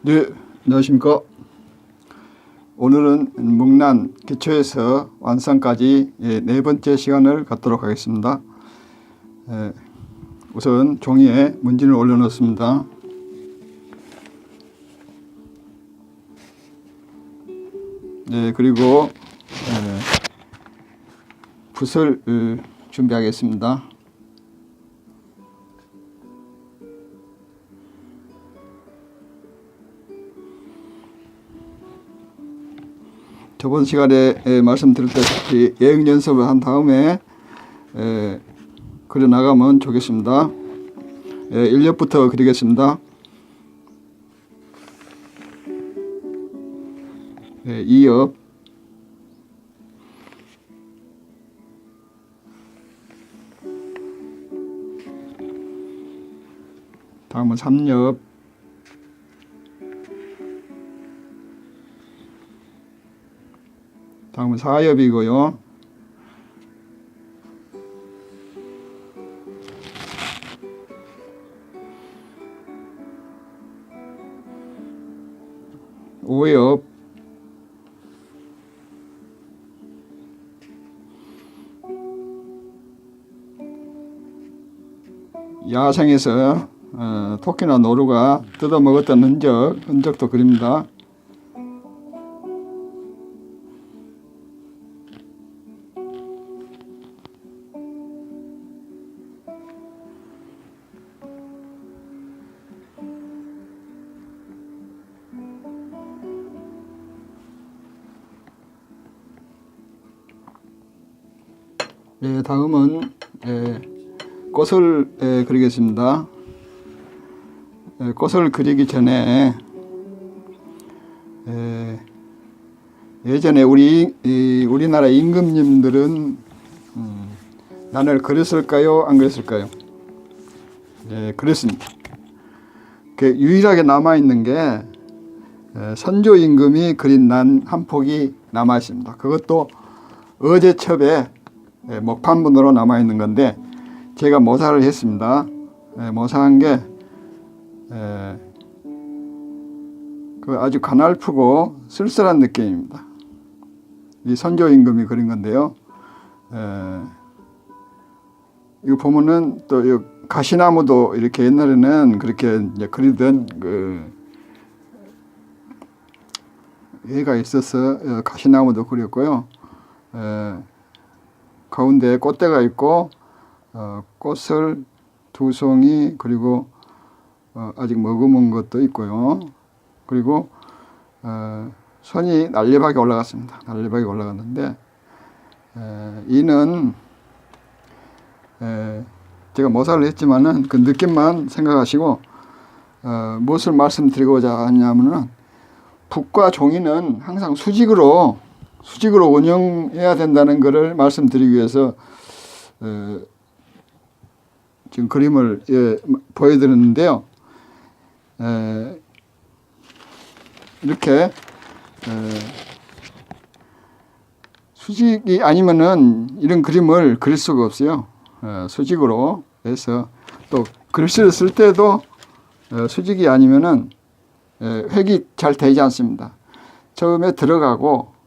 네, 안녕하십니까. 오늘은 문난 기초에서 완성까지 예, 네 번째 시간을 갖도록 하겠습니다. 예, 우선 종이에 문진을 올려놓습니다. 네, 그리고 예, 붓을 어, 준비하겠습니다. 저번 시간에 에, 말씀드렸다시피 예행 연습을 한 다음에 에, 그려 나가면 좋겠습니다. 에, 1렵부터 그리겠습니다. 에, 2엽 다음은 3엽 다음은 4엽이고요. 오엽 야생에서 어, 토끼나 노루가 뜯어 먹었던 흔적, 흔적도 그립니다. 네, 다음은 에, 꽃을 에, 그리겠습니다. 에, 꽃을 그리기 전에 에, 예전에 우리 이, 우리나라 임금님들은 음, 난을 그렸을까요, 안 그렸을까요? 예, 그랬습니다. 그 유일하게 남아 있는 게 에, 선조 임금이 그린 난 한 폭이 남아 있습니다. 그것도 어제첩에 예, 목판본으로 남아 있는 건데 제가 모사를 했습니다. 예, 모사한 게 예, 그 아주 가날프고 쓸쓸한 느낌입니다. 이 선조 임금이 그린 건데요. 예, 이거 보면은 또 이 가시나무도 이렇게 옛날에는 그렇게 이제 그리던 그 얘가 있어서 어, 가시나무도 그렸고요. 에, 가운데 꽃대가 있고 어, 꽃을 두 송이 그리고 어, 아직 머금은 것도 있고요. 그리고 어, 손이 날렵하게 올라갔습니다. 날렵하게 올라갔는데 에, 이는 에, 제가 모사를 했지만은 그 느낌만 생각하시고 어, 무엇을 말씀드리고자 하냐면은 북과 종이는 항상 수직으로 수직으로 운영해야 된다는 것을 말씀드리기 위해서 어, 지금 그림을 예, 보여드렸는데요. 에, 이렇게 에, 수직이 아니면은 이런 그림을 그릴 수가 없어요. 어, 수직으로 해서 또 글씨를 쓸 때도 어, 수직이 아니면은 에, 획이 잘 되지 않습니다. 처음에 들어가고 또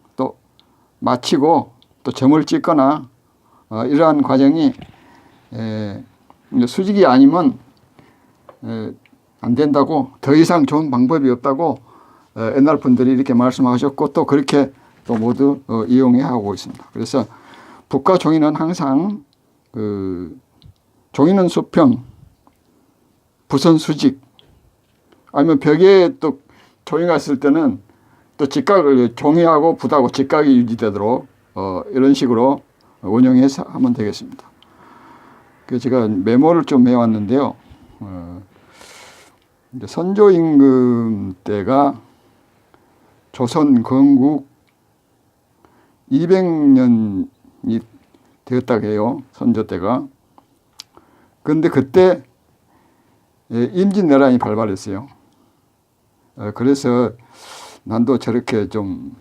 마치고 또 점을 찍거나 어, 이러한 과정이 에, 수직이 아니면 에, 안 된다고 더 이상 좋은 방법이 없다고 어, 옛날 분들이 이렇게 말씀하셨고 또 그렇게 또 모두 어, 이용해 하고 있습니다. 그래서 북과 종이는 항상 그 종이는 수평, 부선 수직 아니면 벽에 또 종이가 있을 때는 또 직각을 종이하고 붓하고 직각이 유지되도록 어, 이런 식으로 운영해서 하면 되겠습니다. 그 제가 메모를 좀 해왔는데요. 어, 선조 임금 때가 조선 건국 200년이 되었다고 해요. 선조 때가. 그런데 그때 예, 임진왜란이 발발했어요. 어, 그래서 난도 저렇게 좀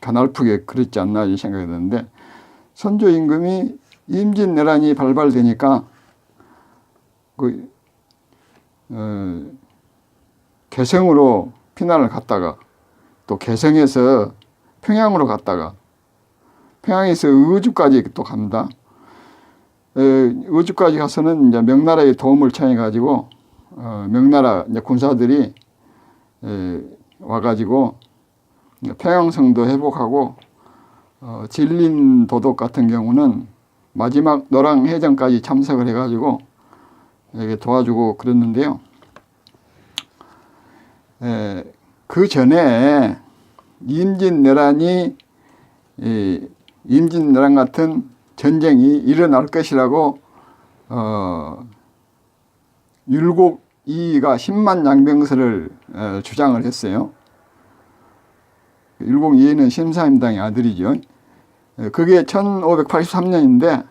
가날프게 그랬지 않나 이 생각이 드는데 선조 임금이 임진왜란이 발발되니까 그 어, 개성으로 피난을 갔다가 또 개성에서 평양으로 갔다가 평양에서 의주까지 또 갑니다. 에, 의주까지 가서는 이제 명나라의 도움을 청해 가지고 어, 명나라 이제 군사들이 에, 와가지고 평양성도 회복하고 어, 진린 도독 같은 경우는 마지막 노랑 해전까지 참석을 해가지고 이렇게 도와주고 그랬는데요. 에, 그 전에 임진왜란이 이 임진왜란 같은 전쟁이 일어날 것이라고 어, 율곡 이가 10만 양병설을 어, 주장을 했어요. 율곡 이는 심사임당의 아들이죠. 에, 그게 1583년인데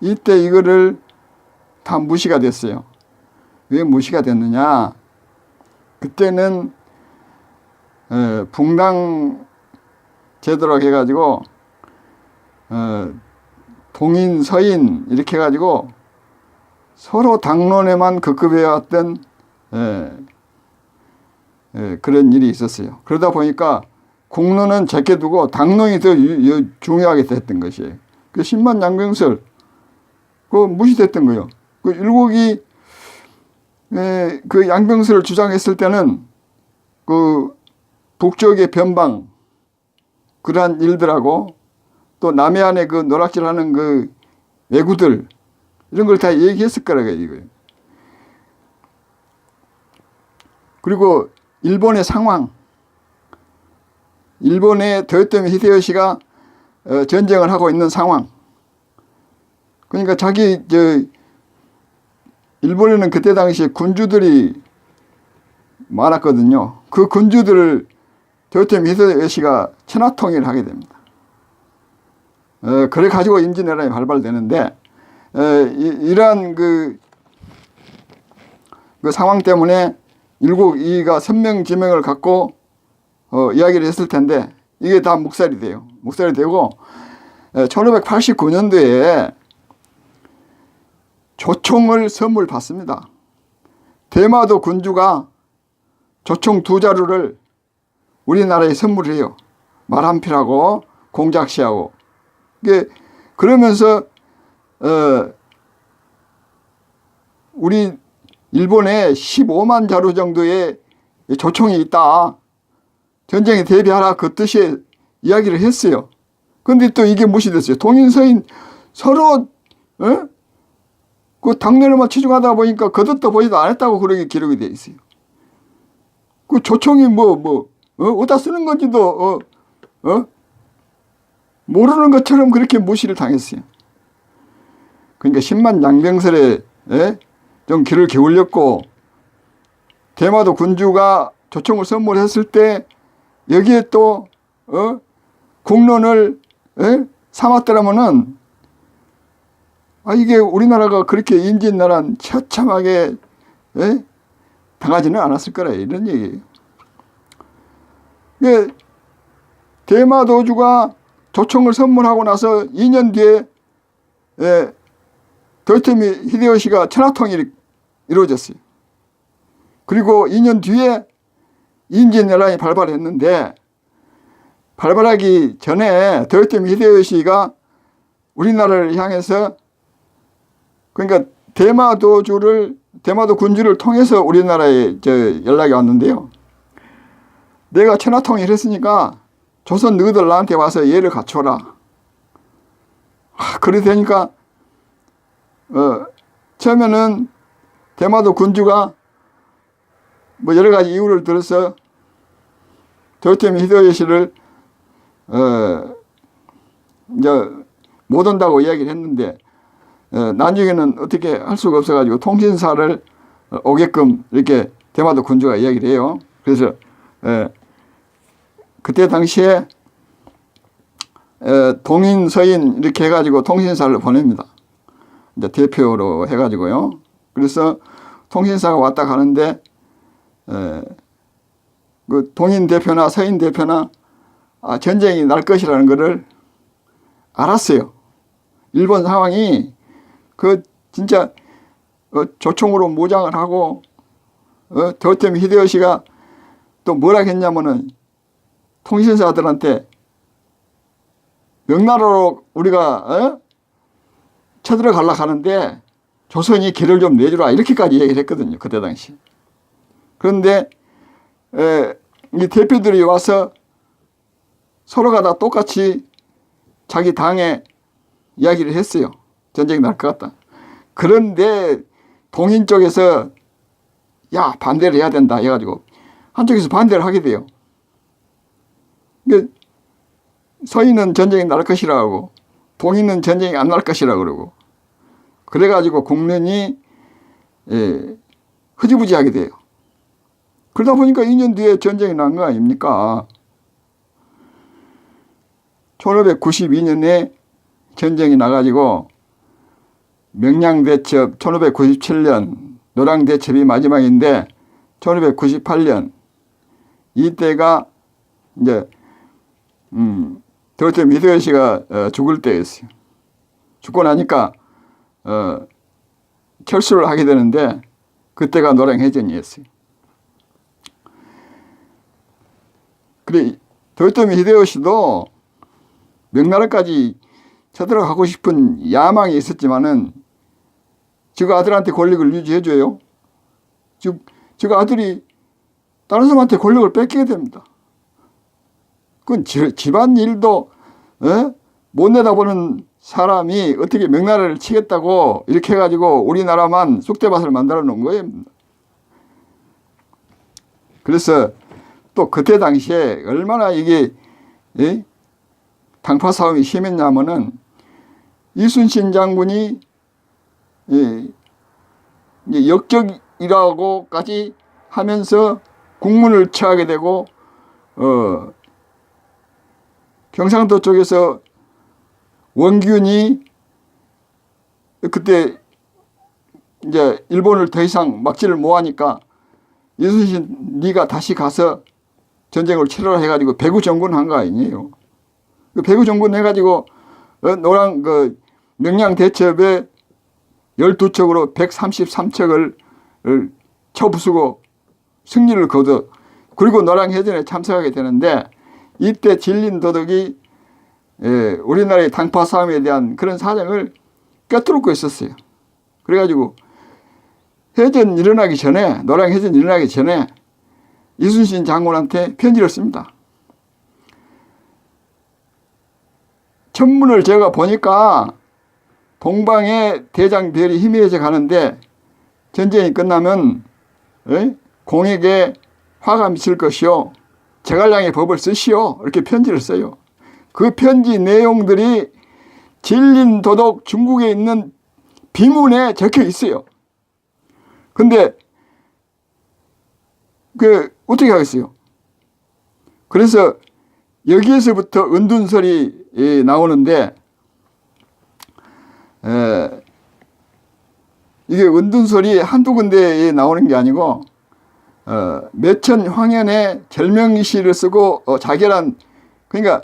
이때 이거를 다 무시가 됐어요. 왜 무시가 됐느냐? 그때는 에, 붕당 제도라고 해가지고 어, 동인 서인 이렇게 해가지고 서로 당론에만 급급해왔던 에, 에, 그런 일이 있었어요. 그러다 보니까 공론은 제껴두고 당론이 더 유- 유- 중요하게 됐던 것이에요. 그 10만 양병설 그 무시됐던 거예요. 그 일곡이 에, 그 양병설을 주장했을 때는 그 북쪽의 변방 그러한 일들하고 또 남해안에 그 노락질하는 그 왜구들 이런 걸 다 얘기했을 거라고 이거예요. 그리고 일본의 상황, 일본의 도요토미 히데요시가 어, 전쟁을 하고 있는 상황. 그러니까 자기 저 일본에는 그때 당시에 군주들이 많았거든요. 그 군주들을 도요토미 히데요시가 천하통일을 하게 됩니다. 어, 그래 가지고 임진왜란이 발발되는데 어, 이, 이러한 그, 그 상황 때문에 일국 이가 선명 지명을 갖고 어, 이야기를 했을 텐데 이게 다 묵살이 돼요. 묵살이 되고 1589년도에 조총을 선물 받습니다. 대마도 군주가 조총 두 자루를 우리나라에 선물을 해요. 말한 필하고 공작시하고. 그러면서 어 우리 일본에 15만 자루 정도의 조총이 있다. 전쟁에 대비하라 그 뜻의 이야기를 했어요. 근데 또 이게 무시됐어요. 동인서인 서로 어? 그 당내로만 치중하다 보니까 거듭도 보지도 않았다고 그렇게 기록이 돼 있어요. 그 조총이 뭐, 뭐, 어? 어디다 쓰는 건지도, 어, 어? 모르는 것처럼 그렇게 무시를 당했어요. 그러니까 10만 양병설에, 에? 좀 귀를 기울였고, 대마도 군주가 조총을 선물했을 때, 여기에 또, 어? 국론을, 에? 삼았더라면은, 아, 이게 우리나라가 그렇게 임진왜란 처참하게, 에? 당하지는 않았을 거라 이런 얘기예요. 그 대마도주가 조총을 선물하고 나서 2년 뒤에 예, 도요토미 히데요시가 천하통일이 이루어졌어요. 그리고 2년 뒤에 임진왜란이 발발했는데 발발하기 전에 도요토미 히데요시가 우리나라를 향해서 그러니까 대마도주를 대마도 군주를 통해서 우리나라에 저 연락이 왔는데요. 내가 천하통일 했으니까 조선 너희들 나한테 와서 예를 갖춰라. 아, 그래 되니까 어, 처음에는 대마도 군주가 뭐 여러 가지 이유를 들어서 도요토미 히데요시를 어, 이제 못 온다고 이야기를 했는데 어, 나중에는 어떻게 할 수가 없어가지고 통신사를 오게끔 이렇게 대마도 군주가 이야기를 해요. 그래서 에, 그때 당시에 에, 동인 서인 이렇게 해가지고 통신사를 보냅니다. 이제 대표로 해가지고요. 그래서 통신사가 왔다 가는데 에, 그 동인 대표나 서인 대표나 아, 전쟁이 날 것이라는 것을 알았어요. 일본 상황이 그 진짜 어, 조총으로 무장을 하고 어, 도요토미 히데요시가 또 뭐라 했냐면은 통신사들한테 명나라로 우리가 어? 쳐들어가려 하는데 조선이 길을 좀 내주라 이렇게까지 얘기를 했거든요 그때 당시. 그런데 에, 이 대표들이 와서 서로가 다 똑같이 자기 당에 이야기를 했어요. 전쟁이 날 것 같다. 그런데 동인 쪽에서 야 반대를 해야 된다 해가지고 한쪽에서 반대를 하게 돼요. 이게 서인은 전쟁이 날 것이라고 동인은 전쟁이 안 날 것이라 그러고 그래가지고 국면이 예, 흐지부지하게 돼요. 그러다 보니까 2년 뒤에 전쟁이 난 거 아닙니까? 1592년에 전쟁이 나가지고 명량대첩 1597년 노량대첩이 마지막인데 1598년 이때가 이제 음, 도요토미 히데요시가 어, 죽을 때였어요. 죽고 나니까 어, 철수를 하게 되는데 그때가 노량해전이었어요. 그래 도요토미 히데요시도 명나라까지 쳐들어가고 싶은 야망이 있었지만은 지금 아들한테 권력을 유지해줘요. 지금 지금 아들이 다른 사람한테 권력을 뺏기게 됩니다. 그건 지- 집안 일도 어? 못 내다보는 사람이 어떻게 명나라를 치겠다고 이렇게 해가지고 우리나라만 쑥대밭을 만들어 놓은 거예요. 그래서 또 그때 당시에 얼마나 이게 예? 당파 싸움이 심했냐면은 이순신 장군이 예, 역적이라고까지 하면서 국문을 처하게 되고 어, 경상도 쪽에서 원균이 그때 이제 일본을 더 이상 막지를 못하니까 이순신 네가 다시 가서 전쟁을 치러라 해가지고 배구 정군 한 거 아니에요. 그 배구 정군 해가지고 어, 노랑 그 명량 대첩에 12척으로 133척을 쳐부수고 승리를 거둬 그리고 노랑 해전에 참석하게 되는데 이때 진린 도덕이 예, 우리나라의 당파 싸움에 대한 그런 사정을 꿰뚫고 있었어요. 그래가지고 해전 일어나기 전에 노랑 해전 일어나기 전에 이순신 장군한테 편지를 씁니다. 천문을 제가 보니까 동방의 대장별이 희미해져 가는데 전쟁이 끝나면 에? 공에게 화가 미칠 것이요 제갈량의 법을 쓰시오 이렇게 편지를 써요. 그 편지 내용들이 진린 도덕 중국에 있는 비문에 적혀 있어요. 근데 그 어떻게 하겠어요? 그래서 여기에서부터 은둔설이 예, 나오는데 에, 이게 은둔설이 한두 군데에 나오는 게 아니고 어, 매천 황현의 절명시를 쓰고 어, 자결한 그러니까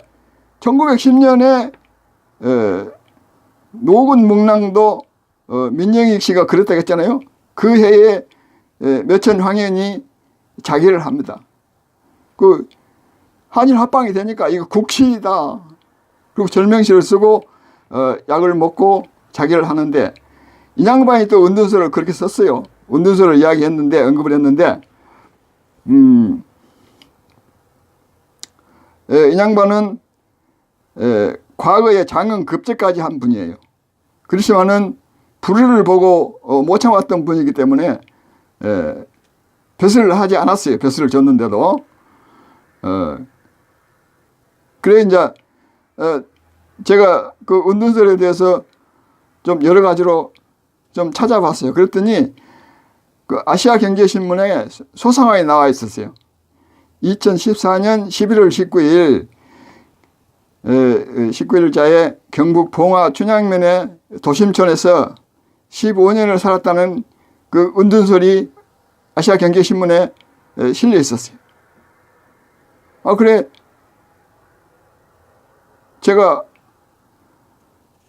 1910년에 에, 노군 문랑도 어, 민영익 씨가 그랬다고 했잖아요. 그 해에 에, 매천 황현이 자기를 합니다. 그 한일 합방이 되니까 이거 국시다. 그리고 절명시를 쓰고 어, 약을 먹고 자기를 하는데 이 양반이 또 은둔설을 그렇게 썼어요. 은둔설을 이야기했는데 언급을 했는데 음, 에, 이 양반은 에, 과거에 장은 급제까지 한 분이에요. 그렇지만은 불의를 보고 어, 못 참았던 분이기 때문에 에, 벼슬을 하지 않았어요. 벼슬을 줬는데도 어, 그래 이제 어, 제가 그 은둔설에 대해서 좀 여러 가지로 좀 찾아봤어요. 그랬더니 그 아시아 경제신문에 소상하게 나와 있었어요. 2014년 11월 19일 19일자에 경북 봉화 춘향면의 도심촌에서 15년을 살았다는 그 은둔설이 아시아 경제신문에 에, 실려 있었어요. 아 그래 제가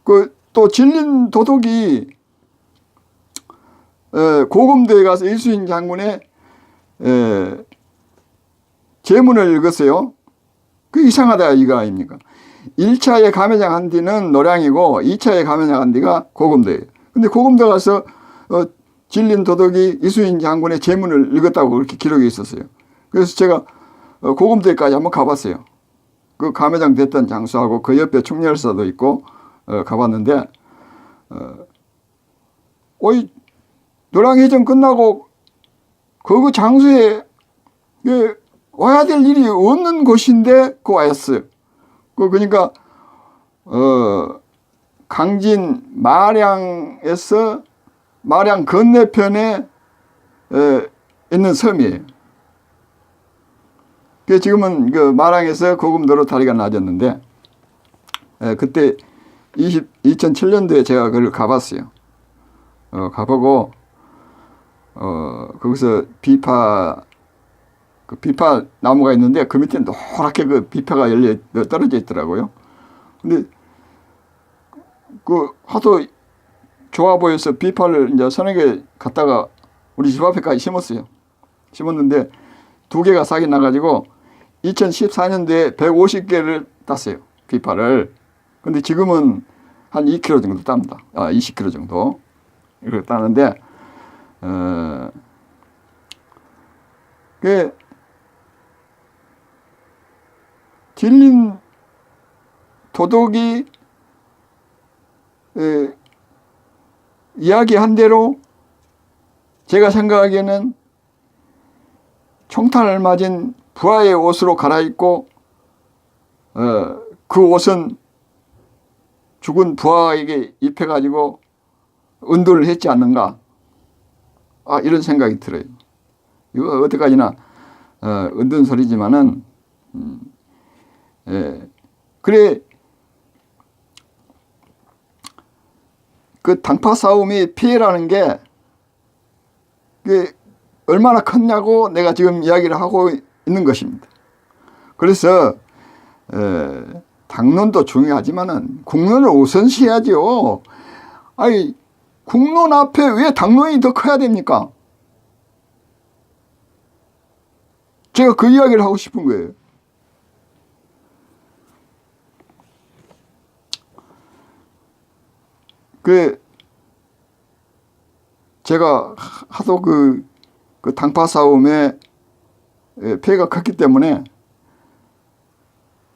그 또 진린 도덕이 에, 고금도에 가서 이수인 장군의 에, 제문을 읽었어요. 그 이상하다 이거 아닙니까? 1차에 감회장 한 뒤는 노량이고 2차에 감회장 한 뒤가 고금도예요. 근데 고금도 가서 어, 진린 도덕이 이수인 장군의 제문을 읽었다고 그렇게 기록이 있었어요. 그래서 제가 어, 고금도에까지 한번 가봤어요. 그 감회장 됐던 장수하고 그 옆에 총열사도 있고 어, 가봤는데 어, 어이 노량해전 끝나고 그 장소에 그 와야 될 일이 없는 곳인데 그 와였어요. 그 그러니까 어 강진 마량에서 마량 건너편에 에, 있는 섬이에요. 그 지금은 그 마량에서 고금도로 다리가 낮았는데 에, 그때 20, 2007년도에 제가 그걸 가봤어요. 어, 가보고 어, 거기서 비파 그 비파 나무가 있는데 그 밑에 노랗게 그 비파가 열려 떨어져 있더라고요. 근데 그 하도 좋아 보여서 비파를 이제 개 갖다가 우리 집 앞에까지 심었어요. 심었는데 두 개가 싹이 나가지고 2014년도에 150개를 땄어요. 비파를. 근데 지금은 한 2kg 정도 땁니다. 아, 20kg 정도. 이렇게 따는데, 어, 그, 진린 도덕이 에, 이야기한 대로 제가 생각하기에는 총탄을 맞은 부하의 옷으로 갈아입고 어, 그 옷은 죽은 부하에게 입혀가지고 은도를 했지 않는가 아 이런 생각이 들어요. 이거 어디까지나 어, 은둔 소리지만은 음, 예. 그래 그 당파 싸움이 피해라는 게 그게 얼마나 컸냐고 내가 지금 이야기를 하고 있는 것입니다. 그래서 에, 당론도 중요하지만은 국론을 우선시해야죠. 아니 국론 앞에 왜 당론이 더 커야 됩니까? 제가 그 이야기를 하고 싶은 거예요. 그 제가 하도 그, 그 당파 싸움에 피해가 컸기 때문에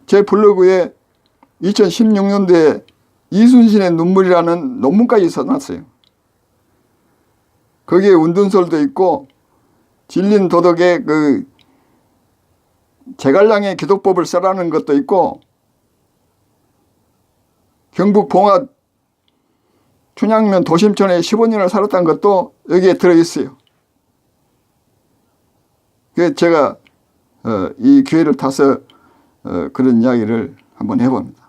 제 블로그에 2016년도에 이순신의 눈물이라는 논문까지 써놨어요. 거기에 운둔설도 있고 진린 도덕의 그 제갈량의 기독법을 써라는 것도 있고 경북 봉화 춘향면 도심촌에 15년을 살았다는 것도 여기에 들어있어요. 그 제가 어, 이 기회를 타서 어, 그런 이야기를 한번 해봅니다.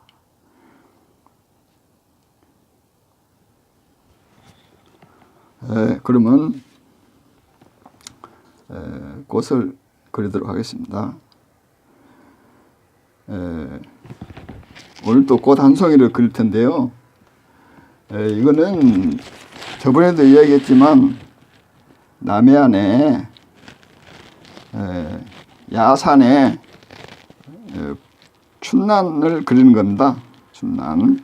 에, 그러면 에, 꽃을 그리도록 하겠습니다. 에, 오늘 또 꽃 한 송이를 그릴 텐데요. 에, 이거는 저번에도 이야기했지만 남해안에 에, 야산에 에, 춘난을 그리는 겁니다. 춘난.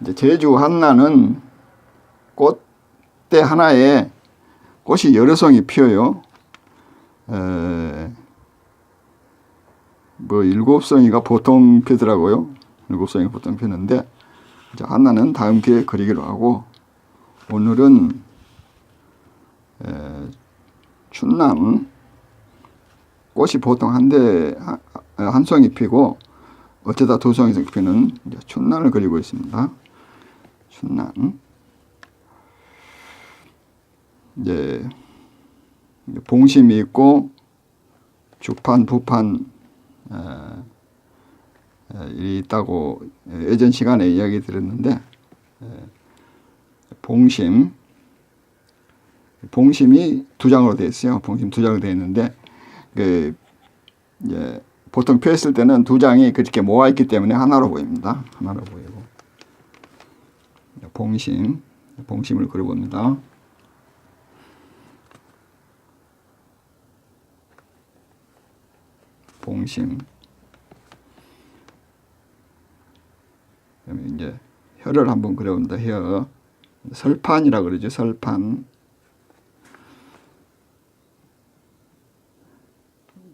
이제 제주 한라는 꽃대 하나에 꽃이 여러 송이 피어요. 에, 뭐 일곱 송이가 보통 피더라고요. 일곱 송이 보통 피는데 이제 하나는 다음 기회에 그리기로 하고 오늘은 에, 춘남 꽃이 보통 한 대 한 송이 피고 어쩌다 두 송이 피는 춘남을 그리고 있습니다. 춘남 이제 봉심이 있고 주판 부판 있다고 예전 시간에 이야기 드렸는데 에, 봉심 봉심이 두 장으로 되어 있어요. 봉심 두 장으로 되어 있는데 그 이제 보통 펴했을 때는 두 장이 그렇게 모아 있기 때문에 하나로 보입니다. 하나로 보이고 봉심 봉심을 그려봅니다. 봉심. 그다음에 이제 혀를 한번 그려본다. 혀. 설판이라 그러죠. 설판.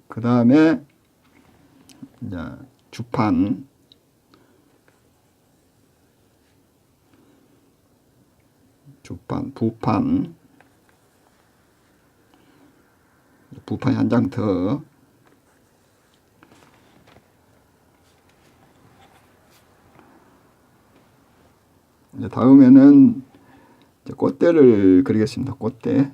그 다음에 이제 주판. 주판 부판. 부판이 한 장 더 이제 다음에는 이제 꽃대를 그리겠습니다. 꽃대.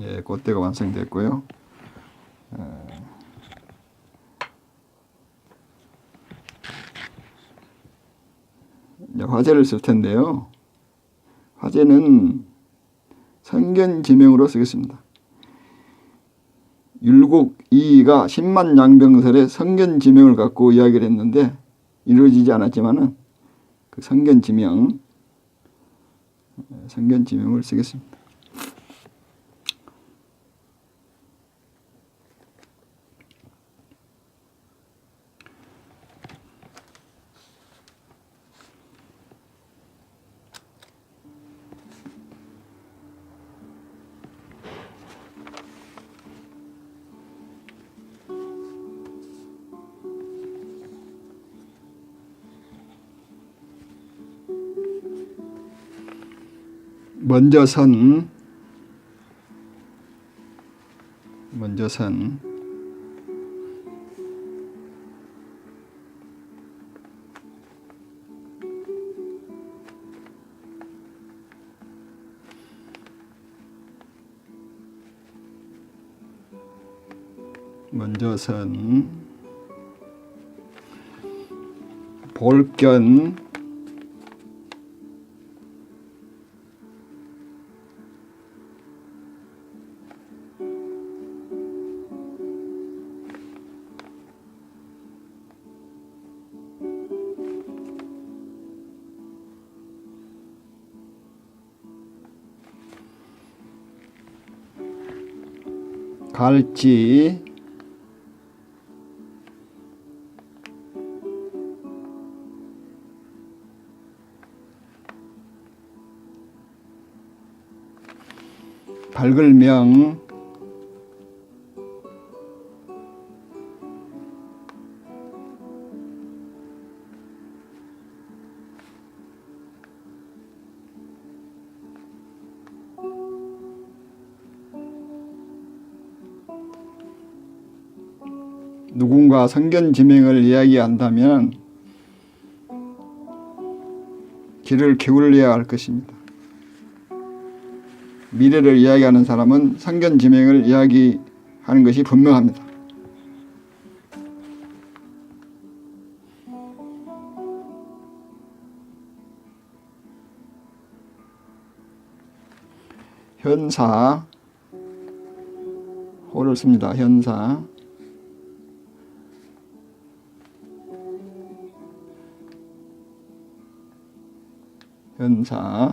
예, 꽃대가 완성됐고요. 어, 이제 화제를 쓸 텐데요. 화제는 성견 지명으로 쓰겠습니다. 율곡 이이가 10만 양병설의 성견 지명을 갖고 이야기를 했는데 이루어지지 않았지만은 그 성견 지명 성견 지명을 쓰겠습니다. 먼저 선 먼저 선. 먼저 선. 볼견 갈지. 발글명 누군가 성견 지명을 이야기한다면 귀를 기울여야 할 것입니다. 미래를 이야기하는 사람은 성견 지명을 이야기하는 것이 분명합니다. 현사 호를 씁니다. 현사 현사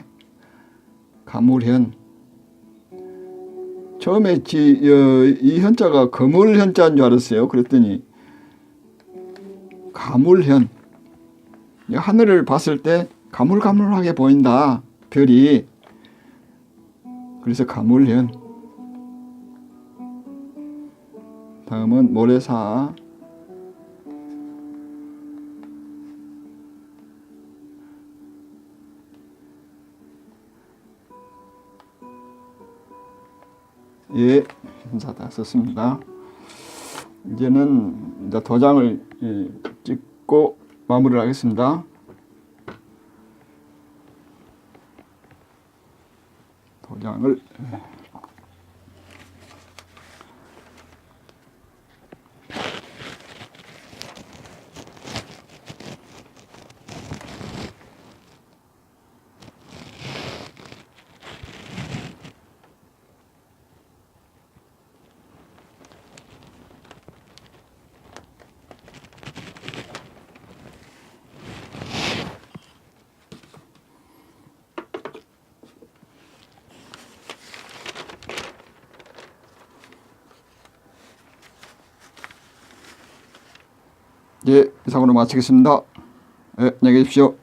가물현. 처음에 지, 어, 이 현자가 거물 현자인 줄 알았어요. 그랬더니 가물현. 이 하늘을 봤을 때 가물가물하게 보인다. 별이. 그래서 가물현. 다음은 모래사 예, 현사 다 썼습니다. 이제는 이제 도장을 예, 찍고 마무리를 하겠습니다. 도장을 예, 이상으로 마치겠습니다. 예, 안녕히 계십시오.